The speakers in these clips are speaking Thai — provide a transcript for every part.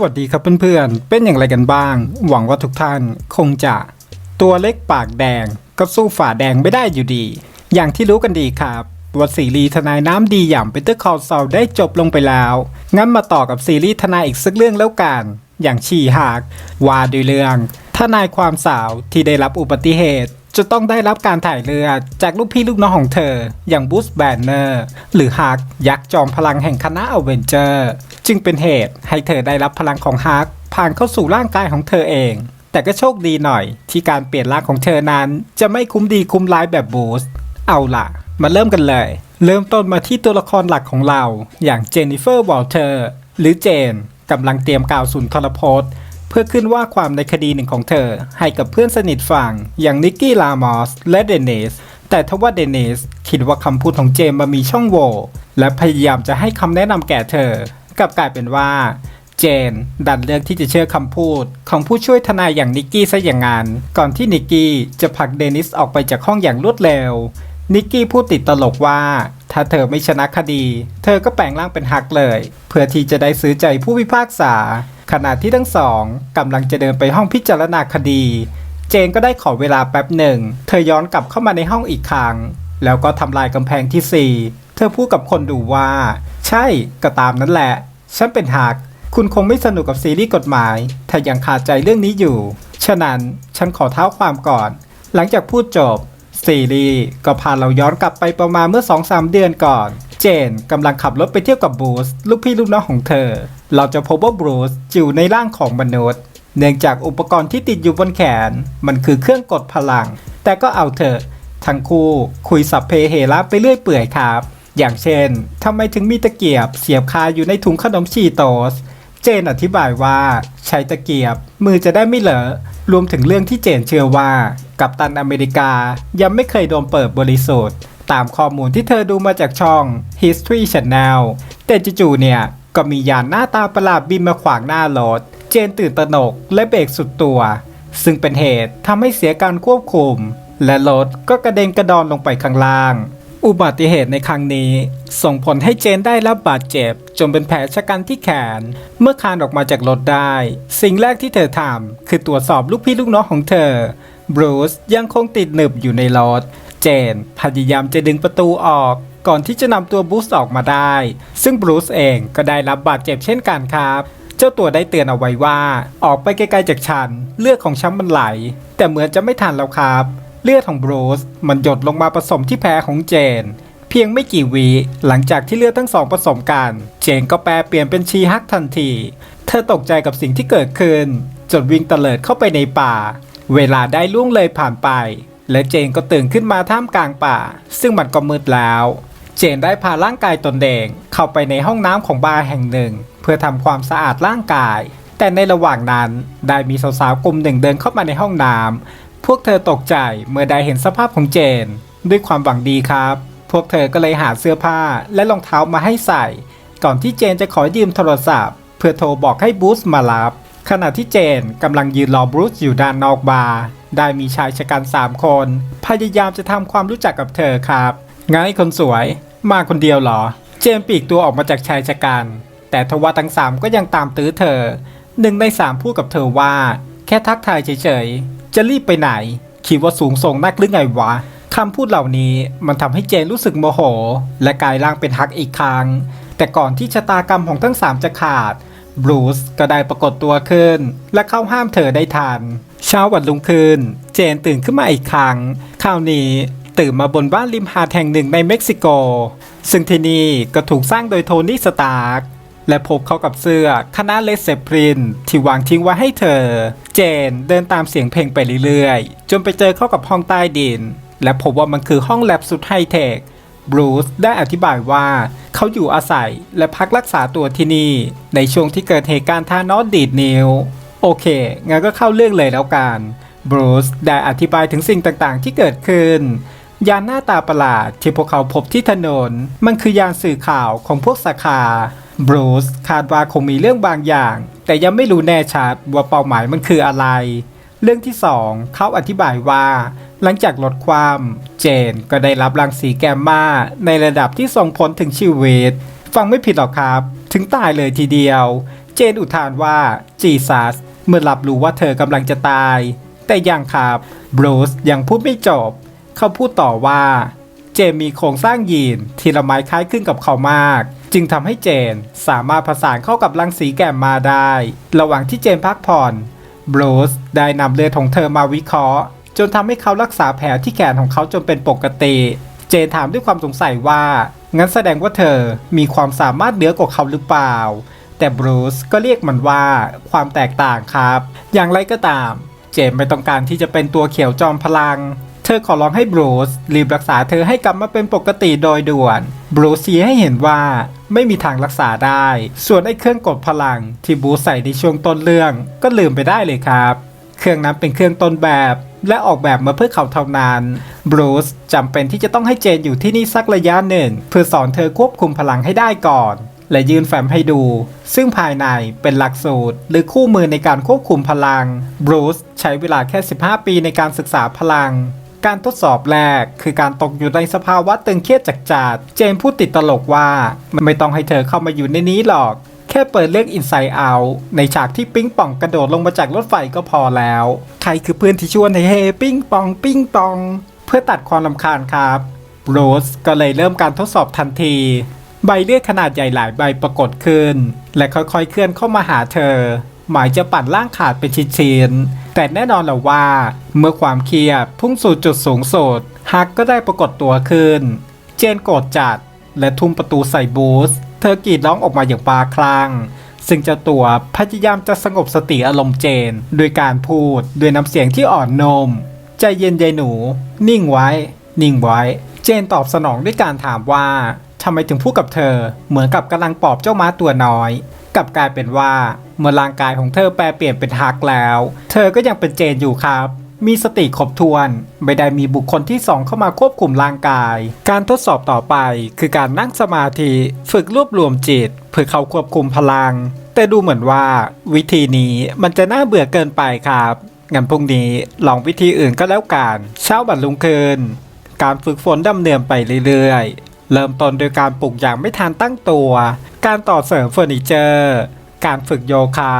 วัสดีครับเพื่อนๆ เป็นอย่างไรกันบ้าง หวังว่าทุกท่านคงจะ ตัวเล็กปากแดงก็สู้ฝ่าแดงไม่ได้อยู่ดี อย่างที่รู้กันดีครับว่าซีรีส์ทนายน้ำดีอย่างเปเตอร์คอลซาได้จบลงไปแล้ว งั้นมาต่อกับซีรีส์ทนายอีกสักเรื่องแล้วกัน อย่างชีหากว่าด้วยเรื่อง ทนายความสาวที่ได้รับอุบัติเหตุ จะต้องได้รับการถ่ายเรือจากลูกพี่ลูกน้องของเธอ อย่างบูสแบนเนอร์หรือฮักยักษ์จอมพลังแห่งคณะอเวนเจอร์ จึงเป็นเหตุให้เธอได้รับพลังของฮักผ่านเข้าสู่ร่างกายของเธอเอง แต่ก็โชคดีหน่อย ที่การเปลี่ยนร่างของเธอนั้น จะไม่คุ้มดีคุ้มร้ายแบบบูสเอาล่ะ มาเริ่มกันเลย เริ่มต้นมาที่ตัวละครหลักของเรา อย่างเจนนิเฟอร์วอลเตอร์หรือเจนกำลังเตรียมกล่าวสุนทรพจน์เพื่อขึ้นว่าความในคดีหนึ่งของเธอ ให้กับเพื่อนสนิทฝั่งอย่างนิกกี้ลามอสและเดนิสแต่ทว่าเดนิสคิดว่าคำพูดของเจมมามีช่องโหว่และพยายามจะให้คำแนะนำแก่เธอ กลับกลายเป็นว่า เจนดันเลือกที่จะเชื่อคำพูด ของผู้ช่วยทนายอย่างนิกกี้ซะอย่างนั้นก่อนที่นิกกี้จะผลักเดนิสออกไปจากห้องอย่างรวดเร็วนิกกี้พูดติดตลกว่า ถ้าเธอไม่ชนะคดี เธอก็แปลงร่างเป็นฮักเลย เพื่อที่จะได้ซื้อใจผู้พิพากษา ขณะที่ทั้งสองกำลังจะเดินไปห้องพิจารณาคดี เจนก็ได้ขอเวลาแป๊บหนึ่ง เธอย้อนกลับเข้ามาในห้องอีกครั้ง แล้วก็ทำลายกำแพงที่สี่เธอพูดกับคนดูว่า ใช่ก็ตามนั้นแหละ ฉันเป็นฮักคุณคงไม่สนุกกับซีรีส์กฎหมาย ถ้ายังขาดใจเรื่องนี้อยู่ ฉะนั้นฉันขอเท้าความก่อน หลังจากพูดจบ ซีรีส์ก็พาเราย้อนกลับไปประมาณเมื่อ 2-3 เดือนก่อน เจนกำลังขับรถไปเที่ยวกับบูสลูกพี่ลูกน้องของเธอ เราจะพบว่าบรูซอยู่ในร่างของมนุษย์ เนื่องจากอุปกรณ์ที่ติดอยู่บนแขน มันคือเครื่องกดพลัง แต่ก็เอาเถอะ ทั้งคู่คุยสับเพเหระไปเรื่อยเปื่อยครับ อย่างเช่นทำไมถึงมีตะเกียบเสียบคาอยู่ในถุงขนมชีโตส เจนอธิบายว่าใช้ตะเกียบมือจะได้ไม่เหลอะรวมถึงเรื่องที่เจนเชื่อว่า กัปตันอเมริกายังไม่เคยโดนเปิดบริสุทธิ์ตามข้อมูลที่เธอดูมาจากช่อง History Channel แต่จู่ๆเนี่ย ก็มียานหน้าตาประหลาดบินมาขวางหน้ารถ เจนตื่นตระหนกและเบรกสุดตัว ซึ่งเป็นเหตุทำให้เสียการควบคุม และรถก็กระเด็นกระดอนลงไปข้างล่าง อุบัติเหตุในครั้งนี้ ส่งผลให้เจนได้รับบาดเจ็บ จนเป็นแผลชะกันที่แขน เมื่อคานออกมาจากรถได้ สิ่งแรกที่เธอทำคือตรวจสอบลูกพี่ลูกน้องของเธอบรูซยังคงติดหนึบอยู่ในรถ เจนพยายามจะดึงประตูออกก่อนที่จะนำตัวบรูซออกมาได้ ซึ่งบรูซเองก็ได้รับบาดเจ็บเช่นกันครับ เจ้าตัวได้เตือนเอาไว้ว่า ออกไปไกลๆจากฉัน เลือดของฉันมันไหล แต่เหมือนจะไม่ทันแล้วครับ เลือดของบรูซมันหยดลงมาผสมที่แผลของเจน เพียงไม่กี่วิหลังจากที่เลือดทั้งสองผสมกัน เจนก็แปลเปลี่ยนเป็นชีฮักทันที เธอตกใจกับสิ่งที่เกิดขึ้น จนวิ่งเตลิดเข้าไปในป่า เวลาได้ล่วงเลยผ่านไป และเจนก็ตื่นขึ้นมาท่ามกลางป่า ซึ่งมันก็มืดแล้ว เจนได้พาร่างกายตนเองเข้าไปในห้องน้ำของบาร์แห่งหนึ่ง เพื่อทำความสะอาดร่างกาย แต่ในระหว่างนั้นได้มีสาวๆกลุ่มหนึ่งเดินเข้ามาในห้องน้ำ พวกเธอตกใจเมื่อได้เห็นสภาพของเจน ด้วยความหวังดีครับ พวกเธอก็เลยหาเสื้อผ้าและรองเท้ามาให้ใส่ ก่อนที่เจนจะขอยืมโทรศัพท์ เพื่อโทรบอกให้บรูซมารับ ขณะที่เจนกำลังยืนรอบรูซอยู่ด้านนอกบาร์ได้มีชายชะกันสามคน พยายามจะทำความรู้จักกับเธอครับไงคนสวย มาคนเดียวหรอ เจนปีกตัวออกมาจากชายชะกัน แต่ทว่าทั้งสามก็ยังตามตื้อเธอหนึ่งในสามพูดกับเธอว่า แค่ทักทายเฉย จะรีบไปไหน คิดว่าสูงส่งนักหรือไงวะคำพูดเหล่านี้มันทำให้เจนรู้สึกโมโห และกลายร่างเป็นฮักอีกครั้ง แต่ก่อนที่ชะตากรรมของทั้งสามจะขาดบรูซก็ได้ปรากฏตัวขึ้น และเข้าห้ามเธอได้ทัน เช้าวันรุ่งขึ้น เจนตื่นขึ้นมาอีกครั้ง คราวนี้ตื่นมาบนบ้านริมหาดแห่งหนึ่งในเม็กซิโก ซึ่งที่นี่ก็ถูกสร้างโดยโทนี่สตาร์ก และพบเข้ากับเสื้อคณะเลสเซปรินที่วางทิ้งไว้ให้เธอ เจนเดินตามเสียงเพลงไปเรื่อยๆ จนไปเจอเข้ากับห้องใต้ดิน และพบว่ามันคือห้องแลบสุดไฮเทคบรูซได้อธิบายว่าเขาอยู่อาศัยและพักรักษาตัวที่นี่ ในช่วงที่เกิดเหตุการณ์ทานอสดีดนิ้ว โอเค งั้นก็เข้าเรื่องเลยแล้วกันบรูซได้อธิบายถึงสิ่งต่างๆ ที่เกิดขึ้น ยานหน้าตาประหลาดที่พวกเขาพบที่ถนน มันคือยานสื่อข่าวของพวกสาขา บรูซคาดว่าคงมีเรื่องบางอย่าง แต่ยังไม่รู้แน่ชัดว่าเป้าหมายมันคืออะไร เรื่องที่สองเขาอธิบายว่า หลังจากลดความเจนก็ได้รับรังสีแกมมาในระดับที่ส่งผลถึงชีวิต ฟังไม่ผิดหรอกครับ ถึงตายเลยทีเดียว เจนอุทานว่าจีซัสเมื่อรับรู้ว่าเธอกำลังจะตาย แต่ยังครับบรูซยังพูดไม่จบ เขาพูดต่อว่า เจนมีโครงสร้างยีนที่ละไม้คล้ายคลึงกับเขามาก จึงทำให้เจนสามารถผสานเข้ากับรังสีแกมมาได้ ระหว่างที่เจนพักผ่อนบรูซได้นำเลือดของเธอมาวิเคราะห์ จนทำให้เขารักษาแผลที่แขนของเขาจนเป็นปกติ เจนถามด้วยความสงสัยว่า งั้นแสดงว่าเธอมีความสามารถเหนือกว่าเขาหรือเปล่า แต่บรูซก็เรียกมันว่าความแตกต่างครับ อย่างไรก็ตาม เจนไม่ต้องการที่จะเป็นตัวเขียวจอมพลัง เธอขอร้องให้บรูซรีบรักษาเธอให้กลับมาเป็นปกติโดยด่วน บรูซชี้ให้เห็นว่าไม่มีทางรักษาได้ ส่วนไอ้เครื่องกดพลังที่บรูซใส่ในช่วงต้นเรื่องก็ลืมไปได้เลยครับ เครื่องนั้นเป็นเครื่องต้นแบบ และออกแบบมาเพื่อเขาเท่านั้น บรูซจำเป็นที่จะต้องให้เจนอยู่ที่นี่สักระยะหนึ่ง เพื่อสอนเธอควบคุมพลังให้ได้ก่อน และยืนแฟ้มให้ดู ซึ่งภายในเป็นหลักสูตร หรือคู่มือในการควบคุมพลัง บรูซใช้เวลาแค่ 15 ปีในการศึกษาพลัง การทดสอบแรกคือการตกอยู่ในสภาวะตึงเครียดจากจัดเจนพูดติดตลกว่า ไม่ต้องให้เธอเข้ามาอยู่ในนี้หรอก แค่เปิดเรื่อง Inside Out ในฉากที่ปิ้งป่องกระโดดลงมาจากรถไฟก็พอแล้ว ใครคือเพื่อนที่ชวนให้เฮปิ้งป่องปิ้งปอง เพื่อตัดความลำคาญครับโรสก็เลยเริ่มการทดสอบทันที ใบเลือดขนาดใหญ่หลายใบปรากฏขึ้น และค่อยๆเคลื่อนเข้ามาหาเธอ หมายจะปั่นร่างขาดเป็นชิ้นๆแต่แน่นอนแหละว่า เมื่อความเครียดพุ่งสู่จุดสูงสุดฮักก็ได้ปรากฏตัวขึ้น เจนโกรธจัด และทุ่มประตูใส่บูส เธอกรีดร้องออกมาอย่างปาคลั่งซึ่งเจ้าตัวพยายามจะสงบสติอารมณ์เจน โดยการพูดด้วยน้ำเสียงที่อ่อนโนม ใจเย็นยายหนู นิ่งไว้ นิ่งไว้ เจนตอบสนองด้วยการถามว่าทำไมถึงพูดกับเธอ เหมือนกับกำลังปลอบเจ้าม้าตัวน้อย กลับกลายเป็นว่า เมื่อร่างกายของเธอแปลเปลี่ยนเป็นฮักแล้ว เธอก็ยังเป็นเจนอยู่ครับ มีสติครบถ้วน ไม่ได้มีบุคคลที่สองเข้ามาควบคุมร่างกาย การทดสอบต่อไป คือการนั่งสมาธิ ฝึกรวบรวมจิต เพื่อเขาควบคุมพลัง แต่ดูเหมือนว่า วิธีนี้มันจะน่าเบื่อเกินไปครับงั้นพรุ่งนี้ลองวิธีอื่นก็แล้วกันเช้าบัดลุงคืน การฝึกฝนดำเนินไปเรื่อยๆ เริ่มต้นโดยการปลูกอย่างไม่ทันตั้งตัว การต่อเสริมเฟอร์นิเจอร์ การฝึกโยคะ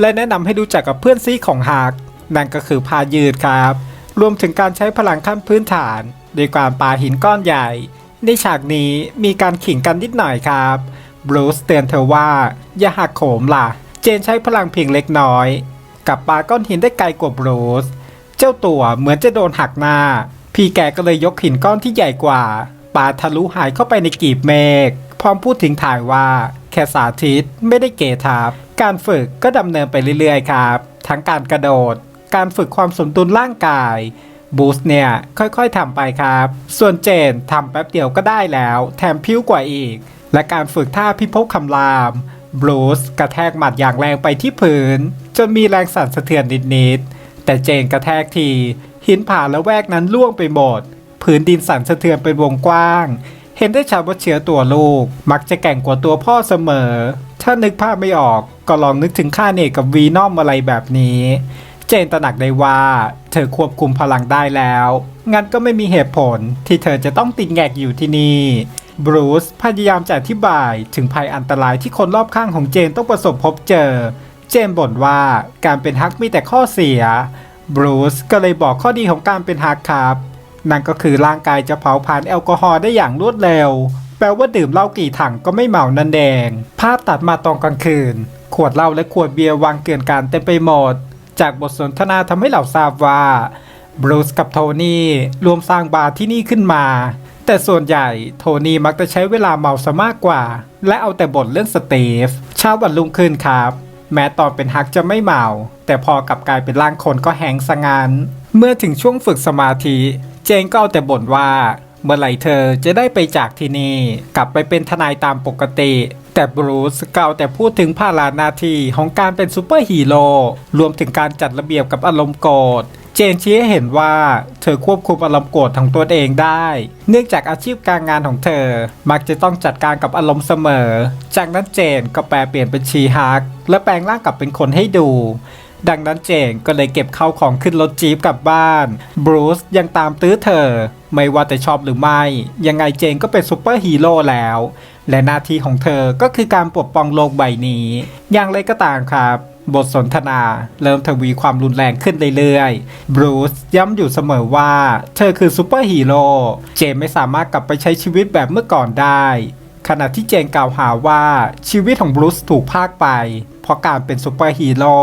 และแนะนำให้รู้จักกับเพื่อนซีของฮัก นั่นก็คือพายืดครับ รวมถึงการใช้พลังขั้นพื้นฐานโดยการปาหินก้อนใหญ่ ในฉากนี้มีการขิงกันนิดหน่อยครับ บรูซเตือนเธอว่า อย่าหักโขมล่ะ เจนใช้พลังเพียงเล็กน้อย กับปาก้อนหินได้ไกลกว่าบรูซเจ้าตัวเหมือนจะโดนหักหน้า พี่แกก็เลยยกหินก้อนที่ใหญ่กว่าปาทะลุหายเข้าไปในกีบเมฆพร้อมพูดถึงถ่ายว่าแค่สาธิตไม่ได้เกทับการฝึกก็ดำเนินไปเรื่อยๆครับ ทั้งการกระโดด การฝึกความสมดุลร่างกายบูสเนี่ย ค่อยๆทำไปครับ ส่วนเจนทำแป๊บเดียวก็ได้แล้ว แถมพิ้วกว่าอีก และการฝึกท่าพิภพคำรามบรูซกระแทกหมัดอย่างแรงไปที่พื้น จนมีแรงสั่นสะเทือนนิดๆ แต่เจนกระแทกที หินผ่าและแวกนั้นล่วงไปหมด พื้นดินสั่นสะเทือนเป็นวงกว้าง เห็นได้ชัดว่าเชื้อตัวลูก มักจะแก่งกว่าตัวพ่อเสมอ ถ้านึกภาพไม่ออกก็ลองนึกถึงค่าเนกกับวีนอมอะไรแบบนี้ เจนตระหนักได้ว่าเธอควบคุมพลังได้แล้ว งั้นก็ไม่มีเหตุผลที่เธอจะต้องติดแงกอยู่ที่นี่ บรูซพยายามจะอธิบายถึงภัยอันตรายที่คนรอบข้างของเจนต้องประสบพบเจอ เจนบ่นว่าการเป็นฮักมีแต่ข้อเสีย บรูซก็เลยบอกข้อดีของการเป็นฮักครับ นั่นก็คือร่างกายจะเผาผลาญแอลกอฮอล์ได้อย่างรวดเร็ว แปลว่าดื่มเหล้ากี่ถังก็ไม่เมานั่นเองภาพตัดมาตอนกลางคืน ขวดเหล้าและขวดเบียร์วางเกลื่อนการเต็มไปหมด จากบทสนทนาทำให้เราทราบว่าบรูซกับโทนี่รวมสร้างบาร์ที่นี่ขึ้นมา แต่ส่วนใหญ่โทนี่มักจะใช้เวลาเมาซะมากกว่า และเอาแต่บ่นเรื่องสตีฟเช้าวันรุ่งขึ้นครับ แม้ตอนเป็นฮักจะไม่เมา แต่พอกลับกลายเป็นร่างคนก็แหงสงาน เมื่อถึงช่วงฝึกสมาธิ เจนก็เอาแต่บ่นว่าเมื่อไหร่เธอจะได้ไปจากที่นี่ กลับไปเป็นทนายตามปกติ แต่บรูซกล่าวแต่พูดถึงภาระหน้าทีของการเป็นซูเปอร์ฮีโร่รวมถึงการจัดระเบียบกับอารมณ์โกรธเจนชี้ให้เห็นว่าเธอควบคุมอารมณ์โกรธของตัวเองได้ เนื่องจากอาชีพการงานของเธอ มักจะต้องจัดการกับอารมณ์เสมอ จากนั้นเจนก็แปลเปลี่ยนเป็นชีฮักและแปลงร่างกลับเป็นคนให้ดู ดังนั้นเจนก็เลยเก็บเข้าของขึ้นรถจี๊ปกลับบ้าน บรูซยังตามตื้อเธอ ไม่ว่าแต่ชอบหรือไม่ ยังไงเจนก็เป็นซูเปอร์ฮีโร่แล้ว และหน้าที่ของเธอก็คือการปกป้องโลกใบนี้ อย่างไรก็ตามครับ บทสนทนาเริ่มทวีความรุนแรงขึ้นเรื่อยๆ บรูซย้ำอยู่เสมอว่า เธอคือซูเปอร์ฮีโร่ เจนไม่สามารถกลับไปใช้ชีวิตแบบเมื่อก่อนได้ขณะที่เจนกล่าวหาว่าชีวิตของบรูซถูกพากไป เพราะการเป็นซูเปอร์ฮีโร่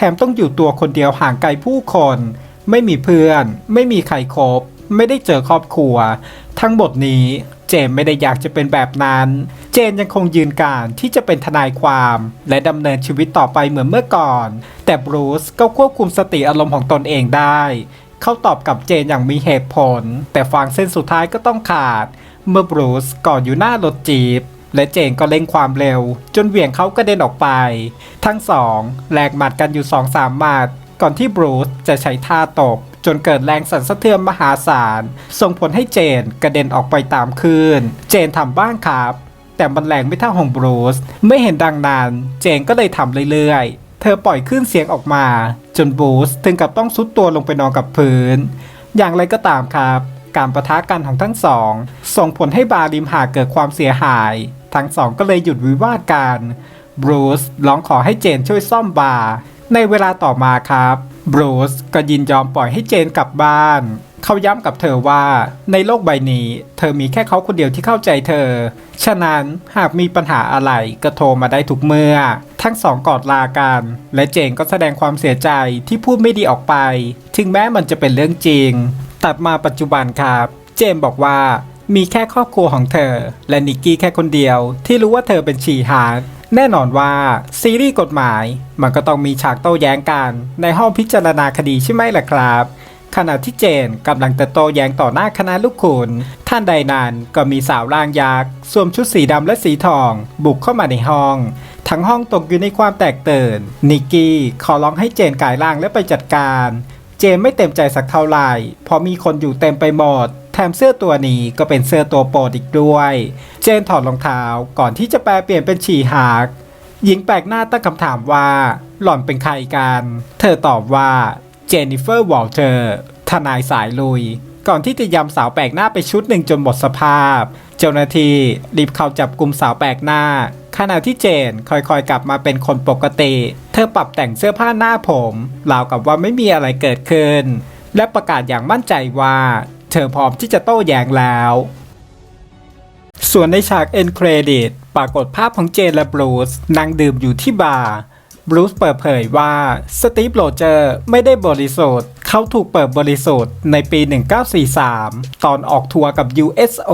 ถมต้องอยู่ตัวคนเดียวห่างไกลผู้คน ไม่มีเพื่อน ไม่มีใครคบไม่ได้เจอครอบครัว ทั้งหมดนี้เจนไม่ได้อยากจะเป็นแบบนั้น เจนยังคงยืนการที่จะเป็นทนายความ และดำเนินชีวิตต่อไปเหมือนเมื่อก่อน แต่บรูซก็ควบคุมสติอารมณ์ของตนเองได้ เขาตอบกับเจนอย่างมีเหตุผล แต่ฟางเส้นสุดท้ายก็ต้องขาด เมื่อบรูซก่อนอยู่หน้ารถจีบ และเจนก็เร่งความเร็ว จนเหวี่ยงเขากระเด็นออกไป ทั้งสองแลกหมัดกันอยู่สองสามหมัด ก่อนที่บรูซจะใช้ท่าตบจนเกิดแรงสั่นสะเทือนมหาศาล ส่งผลให้เจนกระเด็นออกไปตามคลื่น เจนทำบ้างครับ แต่มันแรงไม่เท่าของบรูซไม่เห็นดังนั้น เจนก็เลยทำเรื่อยๆ เธอปล่อยคลื่นเสียงออกมา จนบรูซถึงกับต้องซุดตัวลงไปนอนกับพื้น อย่างไรก็ตามครับ การประทะกันของทั้งสอง ส่งผลให้บาริมหาเกิดความเสียหาย ทั้งสองก็เลยหยุดวิวาทกันบรูซร้องขอให้เจนช่วยซ่อมบาร์ในเวลาต่อมาครับบรูซก็ยินยอมปล่อยให้เจนกลับบ้าน เขาย้ำกับเธอว่าในโลกใบนี้ เธอมีแค่เขาคนเดียวที่เข้าใจเธอ ฉะนั้นหากมีปัญหาอะไรก็โทรมาได้ทุกเมื่อ ทั้งสองกอดลากัน และเจนก็แสดงความเสียใจที่พูดไม่ดีออกไป ถึงแม้มันจะเป็นเรื่องจริง ตัดมาปัจจุบันครับ เจมบอกว่า มีแค่ครอบครัวของเธอ และนิกกี้แค่คนเดียว ที่รู้ว่าเธอเป็นชีฮาร์ดแน่นอนว่า ซีรีส์กฎหมาย มันก็ต้องมีฉากโต้แย้งกันในห้องพิจารณาคดีใช่ไหมล่ะครับ ขณะที่เจนกำลังจะโต้แย้งต่อหน้าคณะลูกขุนท่านใดนั้นก็มีสาวร่างยักษ์สวมชุดสีดำและสีทอง บุกเข้ามาในห้องทั้งห้องตกอยู่ในความแตกตื่น นิกกี้ขอร้องให้เจนกายร่างและไปจัดการ เจนไม่เต็มใจสักเท่าไหร่พราะมีคนอยู่เต็มไปหมด มเสื้อตัวนี้ก็เป็นเสื้อตัวโปรดอีกด้วย เจนถอดรองเท้าก่อนที่จะแปลเปลี่ยนเป็นฉี่หากหญิงแปลกหน้าตั้งคำถามว่า หล่อนเป็นใครกัน เธอตอบว่าเจนนิเฟอร์วอลเตอร์ทนายสายลุย ก่อนที่จะยำสาวแปลกหน้าไปชุดหนึ่งจนหมดสภาพ เจ้าหน้าที่รีบเข้าจับกลุ่มสาวแปลกหน้า ขณะที่เจนค่อยๆกลับมาเป็นคนปกติ เธอปรับแต่งเสื้อผ้าหน้าผมราวกับว่าไม่มีอะไรเกิดขึ้น และประกาศอย่างมั่นใจว่า เธอพร้อมที่จะโต้แย้งแล้ว ส่วนในฉากเอ็นเครดิต ปรากฏภาพของเจนและบรูซนั่งดื่มอยู่ที่บาร์ บรูซเปิดเผยว่าสตีฟโรเจอร์ไม่ได้บริสุทธิ์เขาถูกเปิดบริสุทธิ์ในปี 1943 ตอนออกทัวร์กับ USO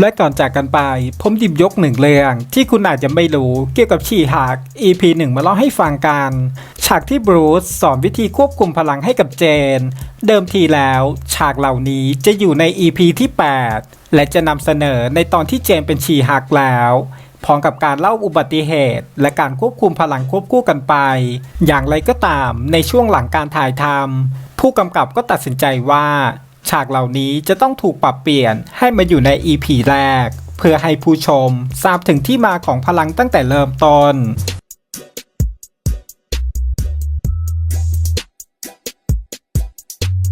และก่อนจากกันไป ผมหยิบยกหนึ่งเรื่อง ที่คุณอาจจะไม่รู้เกี่ยวกับชีหัก EP 1 มาเล่าให้ฟังกัน ฉากที่บรูซสอนวิธีควบคุมพลังให้กับเจน เดิมทีแล้วฉากเหล่านี้จะอยู่ใน EP ที่ 8 และจะนำเสนอในตอนที่เจนเป็นชีหักแล้ว พร้อมกับการเล่าอุบัติเหตุ และการควบคุมพลังควบคู่กันไป อย่างไรก็ตามในช่วงหลังการถ่ายทำผู้กำกับก็ตัดสินใจว่า ฉากเหล่านี้จะต้องถูกปรับเปลี่ยนให้มาอยู่ใน EP แรก เพื่อให้ผู้ชมทราบถึงที่มาของพลังตั้งแต่เริ่มต้น